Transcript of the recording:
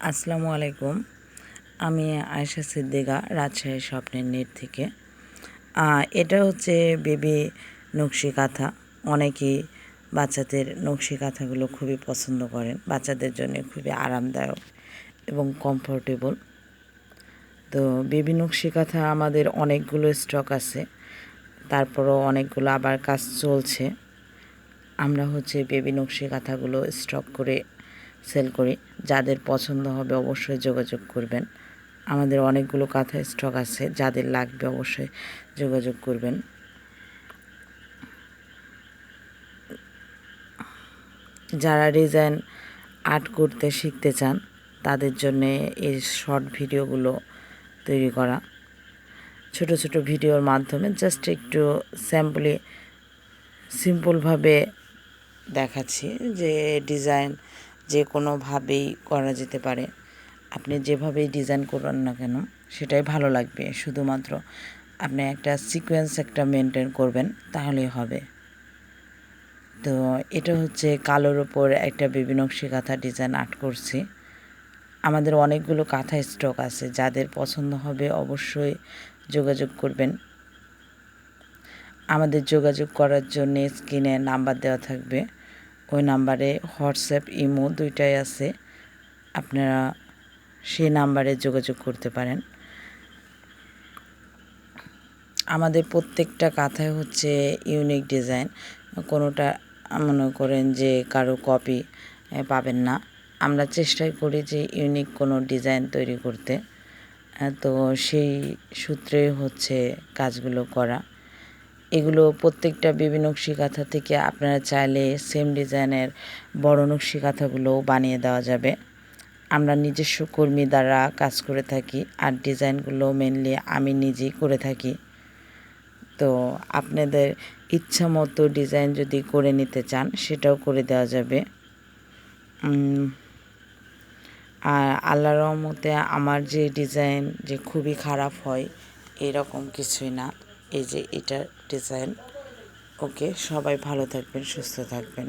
আসসালামু আলাইকুম। আমি আয়েশা সিদ্দিকা, রাজশাহী স্বপ্নের নেট থেকে। এটা হচ্ছে বেবি নকশি কাঁথা। অনেকেই বাচ্চাদের নকশি কাঁথাগুলো খুবই পছন্দ করেন। বাচ্চাদের জন্য খুবই আরামদায়ক এবং কমফোর্টেবল তো বেবি নকশি কাঁথা আমাদের অনেকগুলো স্টক আছে। তারপরও অনেকগুলো আবার কাজ চলছে। আমরা হচ্ছে বেবি নকশি কাঁথাগুলো স্টক করে সেল করি। যাদের পছন্দ হবে অবশ্যই যোগাযোগ করবেন। আমাদের অনেকগুলো কাঁথা স্টক আছে, যাদের লাগবে অবশ্যই যোগাযোগ করবেন। যারা ডিজাইন আর্ট করতে শিখতে চান, তাদের জন্য এই শর্ট ভিডিওগুলো তৈরি করা। ছোট ছোট ভিডিওর মাধ্যমে জাস্ট একটু স্যাম্পলি সিম্পলভাবে দেখাচ্ছি যে ডিজাইন যে কোনোভাবেই করা যেতে পারে। আপনি যেভাবেই ডিজাইন করবেন না কেন, সেটাই ভালো লাগবে। শুধুমাত্র আপনি একটা সিকোয়েন্স একটা মেনটেন করবেন, তাহলেই হবে। তো এটা হচ্ছে কালোর ওপর একটা বেবি নকশি কাঁথা ডিজাইন আর্ট করছি। আমাদের অনেকগুলো কাঁথা স্টক আছে, যাদের পছন্দ হবে অবশ্যই যোগাযোগ করবেন। আমাদের যোগাযোগ করার জন্য স্ক্রিনে নাম্বার দেওয়া থাকবে। ওই নাম্বারে হোয়াটসঅ্যাপ, ইমো দুইটাই আছে। আপনারা সেই নাম্বারে যোগাযোগ করতে পারেন। আমাদের প্রত্যেকটা কাঁথায় হচ্ছে ইউনিক ডিজাইন। কোনোটা মনে করেন যে কারও কপি পাবেন না। আমরা চেষ্টাই করি যে ইউনিক কোনো ডিজাইন তৈরি করতে। তো সেই সূত্রে হচ্ছে কাজগুলো করা। এগুলো প্রত্যেকটা বেবি নকশি কাঁথা থেকে আপনারা চাইলে সেম ডিজাইনের বড় নকশি কাঁথাগুলোও বানিয়ে দেওয়া যাবে। আমরা নিজস্ব কর্মী দ্বারা কাজ করে থাকি আর ডিজাইনগুলো মেনলি আমি নিজেই করে থাকি। তো আপনাদের ইচ্ছা মতো ডিজাইন যদি করে নিতে চান, সেটাও করে দেওয়া যাবে। আর আল্লাহ রহমতে আমার যে ডিজাইন যে খুবই খারাপ হয়, এরকম কিছুই না। এই যে এটার ডিজাইন ওকে সবাই ভালো থাকবেন সুস্থ থাকবেন।